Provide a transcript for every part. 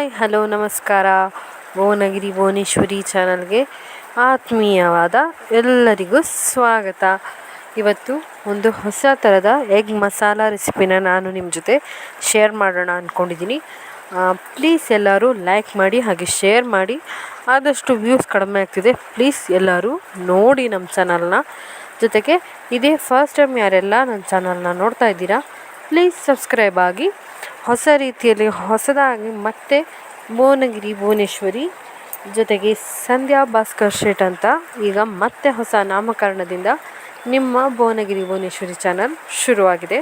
Hi, hello, ನಮಸ್ಕಾರ. ಭುವನಗಿರಿ ಭುವನೇಶ್ವರಿ ಚಾನಲ್ಗೆ ಆತ್ಮೀಯವಾದ ಎಲ್ಲರಿಗೂ ಸ್ವಾಗತ. ಇವತ್ತು ಒಂದು ಹೊಸ ಥರದ ಎಗ್ ಮಸಾಲ ರೆಸಿಪಿನ ನಾನು ನಿಮ್ಮ ಜೊತೆ ಶೇರ್ ಮಾಡೋಣ ಅಂದ್ಕೊಂಡಿದ್ದೀನಿ ಪ್ಲೀಸ್ ಎಲ್ಲರೂ ಲೈಕ್ ಮಾಡಿ ಹಾಗೆ ಶೇರ್ ಮಾಡಿ. ಆದಷ್ಟು ವ್ಯೂಸ್ ಕಡಿಮೆ ಆಗ್ತಿದೆ. ಪ್ಲೀಸ್ ಎಲ್ಲರೂ ನೋಡಿ ನಮ್ಮ ಚಾನಲ್ನ. ಜೊತೆಗೆ ಇದೇ ಫಸ್ಟ್ ಟೈಮ್ ಯಾರೆಲ್ಲ ನನ್ನ ಚಾನಲ್ನ ನೋಡ್ತಾ ಇದ್ದೀರಾ, ಪ್ಲೀಸ್ ಸಬ್ಸ್ಕ್ರೈಬ್ ಆಗಿ ಹೊಸ ರೀತಿಯಲ್ಲಿ ಹೊಸದಾಗಿ ಮತ್ತೆ ಭುವನಗಿರಿ, ಭುವನೇಶ್ವರಿ ಜೊತೆಗೆ ಸಂಧ್ಯಾ ಭಾಸ್ಕರ್ ಶೇಟ್ ಅಂತ ಈಗ ಮತ್ತೆ ಹೊಸ ನಾಮಕರಣದಿಂದ ನಿಮ್ಮ ಭುವನಗಿರಿ, ಭುವನೇಶ್ವರಿ ಚಾನಲ್ ಶುರುವಾಗಿದೆ.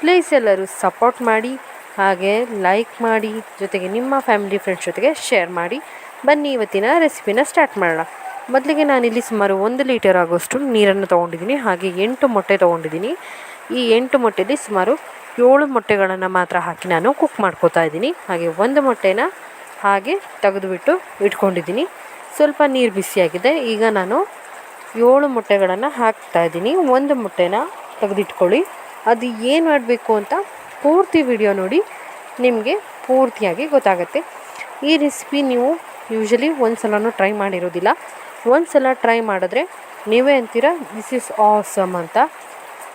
ಪ್ಲೀಸ್ ಎಲ್ಲರೂ ಸಪೋರ್ಟ್ ಮಾಡಿ, ಹಾಗೆ ಲೈಕ್ ಮಾಡಿ, ಜೊತೆಗೆ ನಿಮ್ಮ ಫ್ಯಾಮಿಲಿ ಫ್ರೆಂಡ್ಸ್ ಜೊತೆಗೆ ಶೇರ್ ಮಾಡಿ. ಬನ್ನಿ ಇವತ್ತಿನ ರೆಸಿಪಿನ ಸ್ಟಾರ್ಟ್ ಮಾಡೋಣ. ಮೊದಲಿಗೆ ನಾನಿಲ್ಲಿ ಸುಮಾರು ಒಂದು ಲೀಟರ್ ಆಗೋಷ್ಟು ನೀರನ್ನು ತೊಗೊಂಡಿದ್ದೀನಿ. ಹಾಗೆ ಎಂಟು ಮೊಟ್ಟೆ ತೊಗೊಂಡಿದ್ದೀನಿ. ಈ ಎಂಟು ಮೊಟ್ಟೆಯಲ್ಲಿ ಸುಮಾರು ಏಳು ಮೊಟ್ಟೆಗಳನ್ನು ಮಾತ್ರ ಹಾಕಿ ನಾನು ಕುಕ್ ಮಾಡ್ಕೋತಾ ಇದ್ದೀನಿ. ಹಾಗೆ ಒಂದು ಮೊಟ್ಟೆನ ಹಾಗೆ ತೆಗೆದುಬಿಟ್ಟು ಇಟ್ಕೊಂಡಿದ್ದೀನಿ. ಸ್ವಲ್ಪ ನೀರು ಬಿಸಿಯಾಗಿದೆ ಈಗ ನಾನು ಏಳು ಮೊಟ್ಟೆಗಳನ್ನು ಹಾಕ್ತಾ ಇದ್ದೀನಿ. ಒಂದು ಮೊಟ್ಟೆನ ತೆಗೆದಿಟ್ಕೊಳ್ಳಿ. ಅದು ಏನು ಮಾಡಬೇಕು ಅಂತ ಪೂರ್ತಿ ವಿಡಿಯೋ ನೋಡಿ ನಿಮಗೆ ಪೂರ್ತಿಯಾಗಿ ಗೊತ್ತಾಗುತ್ತೆ. ಈ ರೆಸಿಪಿ ನೀವು ಯೂಶಲಿ ಒಂದು ಸಲನೂ ಟ್ರೈ ಮಾಡಿರೋದಿಲ್ಲ. ಒಂದು ಸಲ ಟ್ರೈ ಮಾಡಿದ್ರೆ ನೀವೇ ಅಂತೀರ ದಿಸ್ ಇಸ್ ಆಸಮ್ ಅಂತ.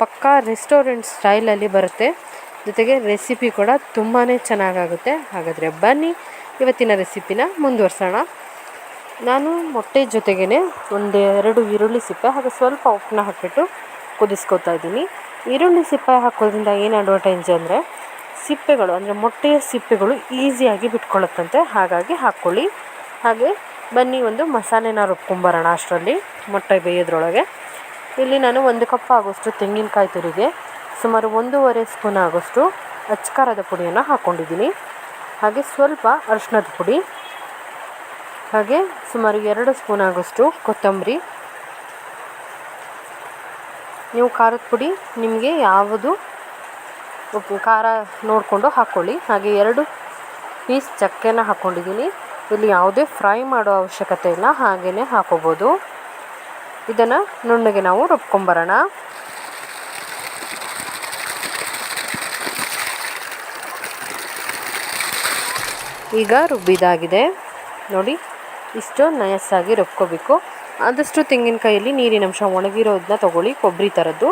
ಪಕ್ಕಾ ರೆಸ್ಟೋರೆಂಟ್ ಸ್ಟೈಲಲ್ಲಿ ಬರುತ್ತೆ. ಜೊತೆಗೆ ರೆಸಿಪಿ ಕೂಡ ತುಂಬಾ ಚೆನ್ನಾಗಾಗುತ್ತೆ. ಹಾಗಾದರೆ ಬನ್ನಿ, ಇವತ್ತಿನ ರೆಸಿಪಿನ ಮುಂದುವರ್ಸೋಣ. ನಾನು ಮೊಟ್ಟೆ ಜೊತೆಗೇ ಒಂದು ಎರಡು ಈರುಳ್ಳಿ ಸಿಪ್ಪೆ ಹಾಗೆ ಸ್ವಲ್ಪ ಉಪ್ಪನ್ನ ಹಾಕಿಬಿಟ್ಟು ಕುದಿಸ್ಕೊತಾ ಇದ್ದೀನಿ. ಈರುಳ್ಳಿ ಸಿಪ್ಪೆ ಹಾಕೋದ್ರಿಂದ ಏನು ಅಡ್ವಾಂಟೇಜ್ ಅಂದರೆ ಸಿಪ್ಪೆಗಳು, ಅಂದರೆ ಮೊಟ್ಟೆಯ ಸಿಪ್ಪೆಗಳು ಈಸಿಯಾಗಿ ಬಿಟ್ಕೊಳ್ಳುತ್ತಂತೆ ಹಾಗಾಗಿ ಹಾಕ್ಕೊಳ್ಳಿ ಹಾಗೆ ಬನ್ನಿ ಒಂದು ಮಸಾಲೆನ ರುಬ್ಕೊಂಬರೋಣ ಅಷ್ಟರಲ್ಲಿ, ಮೊಟ್ಟೆ ಬೇಯೋದ್ರೊಳಗೆ. ಇಲ್ಲಿ ನಾನು ಒಂದು ಕಪ್ ಆಗೋಷ್ಟು ತೆಂಗಿನಕಾಯಿ ತುರಿಗೆ, ಸುಮಾರು ಒಂದೂವರೆ ಸ್ಪೂನ್ ಆಗೋಷ್ಟು ಅಚ್ಕಾರದ ಪುಡಿಯನ್ನು ಹಾಕ್ಕೊಂಡಿದ್ದೀನಿ ಹಾಗೆ ಸ್ವಲ್ಪ ಅರಿಶಿನದ ಪುಡಿ, ಹಾಗೆ ಸುಮಾರು ಎರಡು ಸ್ಪೂನ್ ಆಗೋಷ್ಟು ಕೊತ್ತಂಬರಿ. ನೀವು ಖಾರದ ಪುಡಿ ನಿಮಗೆ ಯಾವುದು ಖಾರ ನೋಡಿಕೊಂಡು ಹಾಕ್ಕೊಳ್ಳಿ ಹಾಗೆ ಎರಡು ಪೀಸ್ ಚಕ್ಕೆನ ಹಾಕ್ಕೊಂಡಿದ್ದೀನಿ ಇಲ್ಲಿ ಯಾವುದೇ ಫ್ರೈ ಮಾಡೋ ಅವಶ್ಯಕತೆ ಇಲ್ಲ ಹಾಗೆಯೇ ಹಾಕೋಬೋದು. ಇದನ್ನು ನುಣ್ಣಗೆ ನಾವು ರುಬ್ಕೊಂಬರೋಣ. ಈಗ ರುಬ್ಬಿದಾಗಿದೆ. ನೋಡಿ ಇಷ್ಟು ನಯಸ್ಸಾಗಿ ರುಬ್ಕೋಬೇಕು. ಆದಷ್ಟು ತೆಂಗಿನಕಾಯಲ್ಲಿ ನೀರಿನ ಅಂಶ ಒಣಗಿರೋದನ್ನ ತೊಗೊಳ್ಳಿ, ಕೊಬ್ಬರಿ ಥರದ್ದು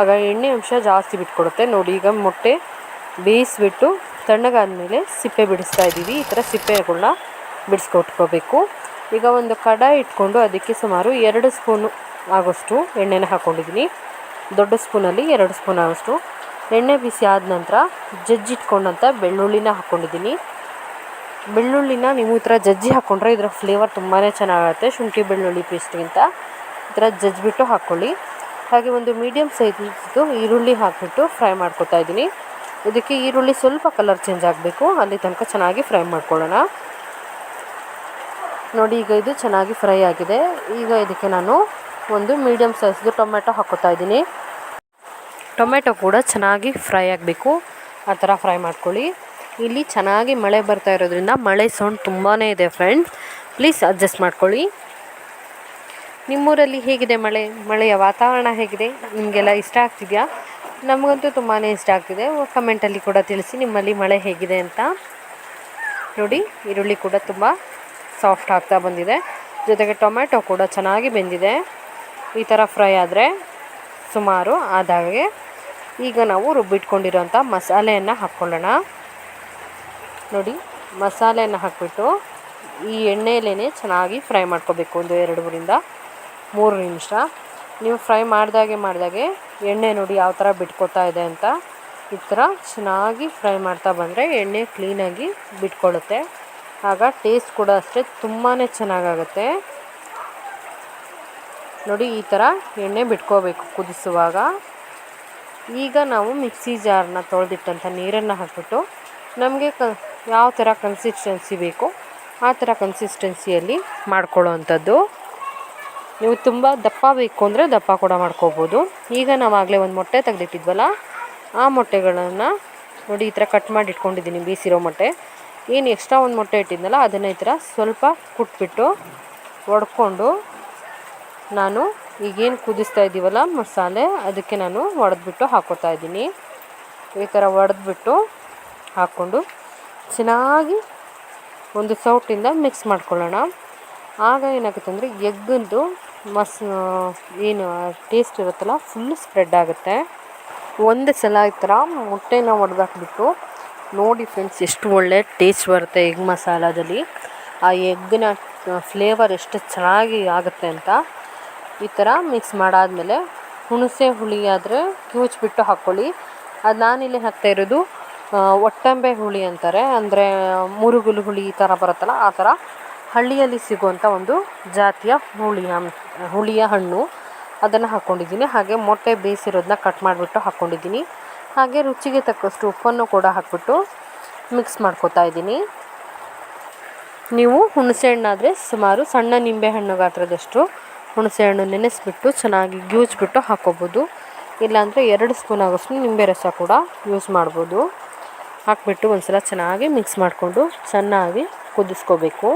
ಆಗ ಎಣ್ಣೆ ಅಂಶ ಜಾಸ್ತಿ ಬಿಟ್ಕೊಡುತ್ತೆ. ನೋಡಿ, ಈಗ ಮೊಟ್ಟೆ ಬೇಯಿಸ್ಬಿಟ್ಟು ತಣ್ಣಗಾದ್ಮೇಲೆ ಸಿಪ್ಪೆ ಬಿಡಿಸ್ತಾ ಇದ್ದೀವಿ ಈ ಥರ ಸಿಪ್ಪೆಗಳನ್ನ ಬಿಡಿಸ್ಕೊಟ್ಕೋಬೇಕು. ಈಗ ಒಂದು ಕಡಾಯಿ ಇಟ್ಕೊಂಡು ಅದಕ್ಕೆ ಸುಮಾರು ಎರಡು ಸ್ಪೂನು ಆಗೋಷ್ಟು ಎಣ್ಣೆನ ಹಾಕ್ಕೊಂಡಿದ್ದೀನಿ ದೊಡ್ಡ ಸ್ಪೂನಲ್ಲಿ ಎರಡು ಸ್ಪೂನ್ ಆಗೋಷ್ಟು. ಎಣ್ಣೆ ಬಿಸಿ ಆದ ನಂತರ ಜಜ್ಜಿಟ್ಕೊಂಡಂಥ ಬೆಳ್ಳುಳ್ಳಿನ ಹಾಕ್ಕೊಂಡಿದ್ದೀನಿ ಬೆಳ್ಳುಳ್ಳಿನ ನೀವು ಈ ಥರ ಜಜ್ಜಿ ಹಾಕ್ಕೊಂಡ್ರೆ ಇದರ ಫ್ಲೇವರ್ ತುಂಬಾ ಚೆನ್ನಾಗಿರುತ್ತೆ ಶುಂಠಿ ಬೆಳ್ಳುಳ್ಳಿ ಪೇಸ್ಟ್ಗಿಂತ. ಈ ಥರ ಜಜ್ಜಿಬಿಟ್ಟು ಹಾಕ್ಕೊಳ್ಳಿ. ಹಾಗೆ ಒಂದು ಮೀಡಿಯಮ್ ಸೈಜ್ದು ಈರುಳ್ಳಿ ಹಾಕಿಬಿಟ್ಟು ಫ್ರೈ ಮಾಡ್ಕೊತಾ ಇದ್ದೀನಿ. ಇದಕ್ಕೆ ಈರುಳ್ಳಿ ಸ್ವಲ್ಪ ಕಲರ್ ಚೇಂಜ್ ಆಗಬೇಕು, ಅಲ್ಲಿ ತನಕ ಚೆನ್ನಾಗಿ ಫ್ರೈ ಮಾಡ್ಕೊಳ್ಳೋಣ. ನೋಡಿ, ಈಗ ಇದು ಚೆನ್ನಾಗಿ ಫ್ರೈ ಆಗಿದೆ. ಈಗ ಇದಕ್ಕೆ ನಾನು ಒಂದು ಮೀಡಿಯಮ್ ಸೈಜ್ದು ಟೊಮೆಟೊ ಹಾಕೋತಾ ಇದ್ದೀನಿ. ಟೊಮೆಟೊ ಕೂಡ ಚೆನ್ನಾಗಿ ಫ್ರೈ ಆಗಬೇಕು. ಆ ಥರ ಫ್ರೈ ಮಾಡ್ಕೊಳ್ಳಿ. ಇಲ್ಲಿ ಚೆನ್ನಾಗಿ ಮಳೆ ಬರ್ತಾ ಇರೋದ್ರಿಂದ ಮಳೆ ಸೌಂಡ್ ತುಂಬಾ ಇದೆ ಫ್ರೆಂಡ್ಸ್ ಪ್ಲೀಸ್ ಅಡ್ಜಸ್ಟ್ ಮಾಡ್ಕೊಳ್ಳಿ. ನಿಮ್ಮೂರಲ್ಲಿ ಹೇಗಿದೆ ಮಳೆ? ಮಳೆಯ ವಾತಾವರಣ ಹೇಗಿದೆ? ನಿಮಗೆಲ್ಲ ಇಷ್ಟ ಆಗ್ತಿದೆಯಾ? ನಮಗಂತೂ ತುಂಬಾ ಇಷ್ಟ ಆಗ್ತಿದೆ. ಕಮೆಂಟಲ್ಲಿ ಕೂಡ ತಿಳಿಸಿ ನಿಮ್ಮಲ್ಲಿ ಮಳೆ ಹೇಗಿದೆ ಅಂತ. ನೋಡಿ, ಈರುಳ್ಳಿ ಕೂಡ ತುಂಬ ಸಾಫ್ಟ್ ಆಗ್ತಾ ಬಂದಿದೆ. ಜೊತೆಗೆ ಟೊಮೆಟೊ ಕೂಡ ಚೆನ್ನಾಗಿ ಬೆಂದಿದೆ. ಈ ಥರ ಫ್ರೈ ಆದರೆ ಸುಮಾರು ಆದಾಗೆ. ಈಗ ನಾವು ರುಬ್ಬಿಟ್ಕೊಂಡಿರೋಂಥ ಮಸಾಲೆಯನ್ನು ಹಾಕ್ಕೊಳ್ಳೋಣ ನೋಡಿ, ಮಸಾಲೆಯನ್ನು ಹಾಕಿಬಿಟ್ಟು ಈ ಎಣ್ಣೆಯಲ್ಲೇ ಚೆನ್ನಾಗಿ ಫ್ರೈ ಮಾಡ್ಕೋಬೇಕು ಒಂದು ಎರಡು ಮೂರಿಂದ ಮೂರು ನಿಮಿಷ. ನೀವು ಫ್ರೈ ಮಾಡಿದಾಗೆ ಮಾಡಿದಾಗೆ ಎಣ್ಣೆ ನೋಡಿ ಯಾವ ಥರ ಬಿಟ್ಕೊತಾ ಇದೆ ಅಂತ ಈ ಥರ ಚೆನ್ನಾಗಿ ಫ್ರೈ ಮಾಡ್ತಾ ಬಂದರೆ ಎಣ್ಣೆ ಕ್ಲೀನಾಗಿ ಬಿಟ್ಕೊಳ್ಳುತ್ತೆ. ಆಗ ಟೇಸ್ಟ್ ಕೂಡ ಅಷ್ಟೇ ತುಂಬಾ ಚೆನ್ನಾಗಾಗುತ್ತೆ. ನೋಡಿ, ಈ ಥರ ಎಣ್ಣೆ ಬಿಟ್ಕೋಬೇಕು ಕುದಿಸುವಾಗ. ಈಗ ನಾವು ಮಿಕ್ಸಿ ಜಾರನ್ನ ತೊಳೆದಿಟ್ಟಂಥ ನೀರನ್ನು ಹಾಕಿಬಿಟ್ಟು ನಮಗೆ ಕ, ಯಾವ ಥರ ಕನ್ಸಿಸ್ಟೆನ್ಸಿ ಬೇಕು, ಆ ಥರ ಕನ್ಸಿಸ್ಟೆನ್ಸಿಯಲ್ಲಿ ಮಾಡ್ಕೊಳ್ಳೋ ಅಂಥದ್ದು ನೀವು ತುಂಬ ದಪ್ಪ ಬೇಕು ಅಂದರೆ ದಪ್ಪ ಕೂಡ ಮಾಡ್ಕೋಬೋದು. ಈಗ ನಾವು ಆಗಲೇ ಒಂದು ಮೊಟ್ಟೆ ತೆಗೆದಿಟ್ಟಿದ್ವಲ್ಲ, ಆ ಮೊಟ್ಟೆಗಳನ್ನು ನೋಡಿ ಈ ಥರ ಕಟ್ ಮಾಡಿ ಇಟ್ಕೊಂಡಿದ್ದೀನಿ ಬೀಸಿರೋ ಮೊಟ್ಟೆ. ಏನು ಎಕ್ಸ್ಟ್ರಾ ಒಂದು ಮೊಟ್ಟೆ ಇಟ್ಟಿದ್ನಲ್ಲ, ಅದನ್ನು ಈ ಥರ ಸ್ವಲ್ಪ ಕುಟ್ಬಿಟ್ಟು ಒಡ್ಕೊಂಡು ನಾನು ಈಗೇನು ಕುದಿಸ್ತಾ ಇದ್ದೀವಲ್ಲ ಮಸಾಲೆ, ಅದಕ್ಕೆ ನಾನು ಒಡೆದ್ಬಿಟ್ಟು ಹಾಕೋತಾ ಇದ್ದೀನಿ. ಈ ಥರ ಒಡೆದ್ಬಿಟ್ಟು ಹಾಕ್ಕೊಂಡು ಚೆನ್ನಾಗಿ ಒಂದು ಸೌಟಿಂದ ಮಿಕ್ಸ್ ಮಾಡ್ಕೊಳ್ಳೋಣ. ಆಗ ಏನಾಗುತ್ತೆ ಅಂದರೆ ಎಗ್ಗಂದು ಮಸ್, ಏನು ಟೇಸ್ಟ್ ಇರುತ್ತಲ್ಲ ಫುಲ್ ಸ್ಪ್ರೆಡ್ ಆಗುತ್ತೆ. ಒಂದು ಸಲ ಈ ಥರ ಮೊಟ್ಟೆನ ಒಡೆದಾಕ್ಬಿಟ್ಟು ನೋಡಿ ಫ್ರೆಂಡ್ಸ್ ಎಷ್ಟು ಒಳ್ಳೆ ಟೇಸ್ಟ್ ಬರುತ್ತೆ ಎಗ್ ಮಸಾಲದಲ್ಲಿ ಆ ಎಗ್ಗಿನ ಫ್ಲೇವರ್ ಎಷ್ಟು ಚೆನ್ನಾಗಿ ಆಗುತ್ತೆ ಅಂತ ಈ ಥರ ಮಿಕ್ಸ್ ಮಾಡಾದಮೇಲೆ ಹುಣಸೆ ಹುಳಿ ಆದರೆ ಕಿವುಚ್ಬಿಟ್ಟು ಹಾಕ್ಕೊಳ್ಳಿ ಅದು ನಾನಿಲ್ಲಿ ಹಾಕ್ತಾ ಇರೋದು ಒಟ್ಟಂಬೆ ಹುಳಿ ಅಂತಾರೆ. ಅಂದರೆ ಮುರುಗುಲು ಹುಳಿ ಈ ಥರ ಬರುತ್ತಲ್ಲ, ಆ ಥರ ಹಳ್ಳಿಯಲ್ಲಿ ಸಿಗುವಂಥ ಒಂದು ಜಾತಿಯ ಹುಳಿಯ ಹುಳಿಯ ಹಣ್ಣು. ಅದನ್ನು ಹಾಕ್ಕೊಂಡಿದ್ದೀನಿ ಹಾಗೆ ಮೊಟ್ಟೆ ಬೇಯಿಸಿರೋದನ್ನ ಕಟ್ ಮಾಡಿಬಿಟ್ಟು ಹಾಕ್ಕೊಂಡಿದ್ದೀನಿ ಹಾಗೆ ರುಚಿಗೆ ತಕ್ಕಷ್ಟು ಉಪ್ಪನ್ನು ಕೂಡ ಹಾಕ್ಬಿಟ್ಟು ಮಿಕ್ಸ್ ಮಾಡ್ಕೊತಾ ಇದ್ದೀನಿ. ನೀವು ಹುಣಸೆ ಹಣ್ಣಾದರೆ ಸುಮಾರು ಸಣ್ಣ ನಿಂಬೆ ಹಣ್ಣು ಗಾತ್ರದಷ್ಟು ಹುಣಸೆ ಹಣ್ಣು ನೆನೆಸಿಬಿಟ್ಟು ಚೆನ್ನಾಗಿ ಗ್ಯೂಜ್ಬಿಟ್ಟು ಹಾಕ್ಕೋಬೋದು ಇಲ್ಲಾಂದರೆ ಎರಡು ಸ್ಪೂನ್ ಆಗೋಷ್ಟು ನಿಂಬೆ ರಸ ಕೂಡ ಯೂಸ್ ಮಾಡ್ಬೋದು. ಹಾಕ್ಬಿಟ್ಟು ಒಂದ್ಸಲ ಚೆನ್ನಾಗಿ ಮಿಕ್ಸ್ ಮಾಡಿಕೊಂಡು ಚೆನ್ನಾಗಿ ಕುದಿಸ್ಕೋಬೇಕು.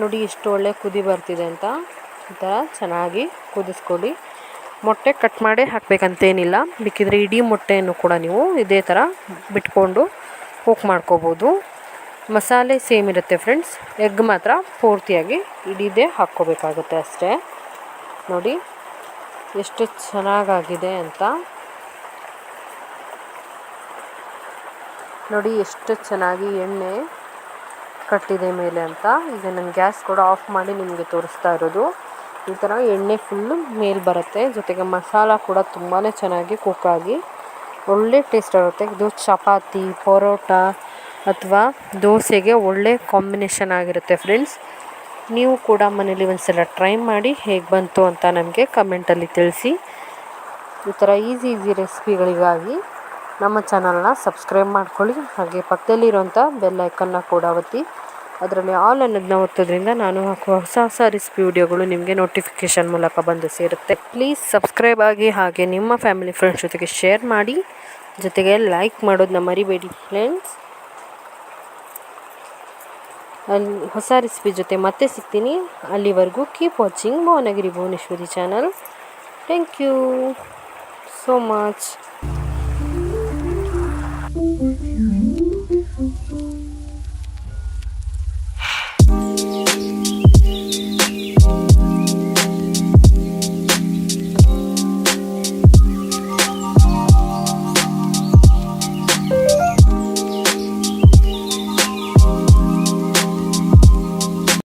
ನೋಡಿ, ಇಷ್ಟು ಒಳ್ಳೆ ಕುದಿ ಬರ್ತಿದೆ ಅಂತ. ಈ ಥರ ಚೆನ್ನಾಗಿ ಕುದಿಸ್ಕೊಳ್ಳಿ. ಮೊಟ್ಟೆ ಕಟ್ ಮಾಡಿ ಹಾಕಬೇಕಂತೇನಿಲ್ಲ. ಬೇಕಿದ್ರೆ ಇಡೀ ಮೊಟ್ಟೆಯನ್ನು ಕೂಡ ನೀವು ಇದೇ ಥರ ಬಿಟ್ಕೊಂಡು ಕುಕ್ ಮಾಡ್ಕೋಬೋದು. ಮಸಾಲೆ ಸೇಮ್ ಇರುತ್ತೆ ಫ್ರೆಂಡ್ಸ್ ಎಗ್ ಮಾತ್ರ ಪೂರ್ತಿಯಾಗಿ ಇಡೀದೇ ಹಾಕ್ಕೋಬೇಕಾಗುತ್ತೆ ಅಷ್ಟೇ. ನೋಡಿ, ಎಷ್ಟು ಚೆನ್ನಾಗಾಗಿದೆ ಅಂತ. ನೋಡಿ, ಎಷ್ಟು ಚೆನ್ನಾಗಿ ಎಣ್ಣೆ ಕಟ್ಟಿದೆ ಮೇಲೆ ಅಂತ. ಈಗ ನಾನು ಗ್ಯಾಸ್ ಕೂಡ ಆಫ್ ಮಾಡಿ ನಿಮಗೆ ತೋರಿಸ್ತಾ ಇರೋದು. ಈ ಥರ ಎಣ್ಣೆ ಫುಲ್ಲು ಮೇಲೆ ಬರುತ್ತೆ. ಜೊತೆಗೆ ಮಸಾಲ ಕೂಡ ತುಂಬಾ ಚೆನ್ನಾಗಿ ಕುಕ್ಕಾಗಿ ಒಳ್ಳೆ ಟೇಸ್ಟ್ ಆಗುತ್ತೆ ಇದು ಚಪಾತಿ, ಪರೋಟ ಅಥವಾ ದೋಸೆಗೆ ಒಳ್ಳೆ ಕಾಂಬಿನೇಷನ್ ಆಗಿರುತ್ತೆ ಫ್ರೆಂಡ್ಸ್ ನೀವು ಕೂಡ ಮನೇಲಿ ಒಂದ್ಸಲ ಟ್ರೈ ಮಾಡಿ ಹೇಗೆ ಬಂತು ಅಂತ ನಮಗೆ ಕಮೆಂಟಲ್ಲಿ ತಿಳಿಸಿ. ಈ ಥರ ಈಸಿ ಈಸಿ ರೆಸಿಪಿಗಳಿಗಾಗಿ ನಮ್ಮ ಚಾನಲ್ನ ಸಬ್ಸ್ಕ್ರೈಬ್ ಮಾಡ್ಕೊಳ್ಳಿ. ಹಾಗೆ ಪಕ್ಕದಲ್ಲಿರುವಂಥ ಬೆಲ್ಲೈಕನ್ನ ಕೂಡ ಒತ್ತಿ. ಅದರಲ್ಲಿ ಆಲ್ ಅನ್ನೋದನ್ನ ಒತ್ತೋದ್ರಿಂದ ನಾನು ಹಾಕುವ ಹೊಸ ಹೊಸ ರೆಸಿಪಿ ವಿಡಿಯೋಗಳು ನಿಮಗೆ ನೋಟಿಫಿಕೇಷನ್ ಮೂಲಕ ಬಂದು ಸೇರುತ್ತೆ. ಪ್ಲೀಸ್ ಸಬ್ಸ್ಕ್ರೈಬ್ ಆಗಿ ಹಾಗೆ ನಿಮ್ಮ ಫ್ಯಾಮಿಲಿ ಫ್ರೆಂಡ್ಸ್ ಜೊತೆಗೆ ಶೇರ್ ಮಾಡಿ. ಜೊತೆಗೆ ಲೈಕ್ ಮಾಡೋದನ್ನ ಮರಿಬೇಡಿ ಫ್ರೆಂಡ್ಸ್ ಅಲ್ಲಿ ಹೊಸ ರೆಸಿಪಿ ಜೊತೆ ಮತ್ತೆ ಸಿಗ್ತೀನಿ. ಅಲ್ಲಿವರೆಗೂ keep watching Bhuvanagiri Bhuvaneshwari channel thank you so much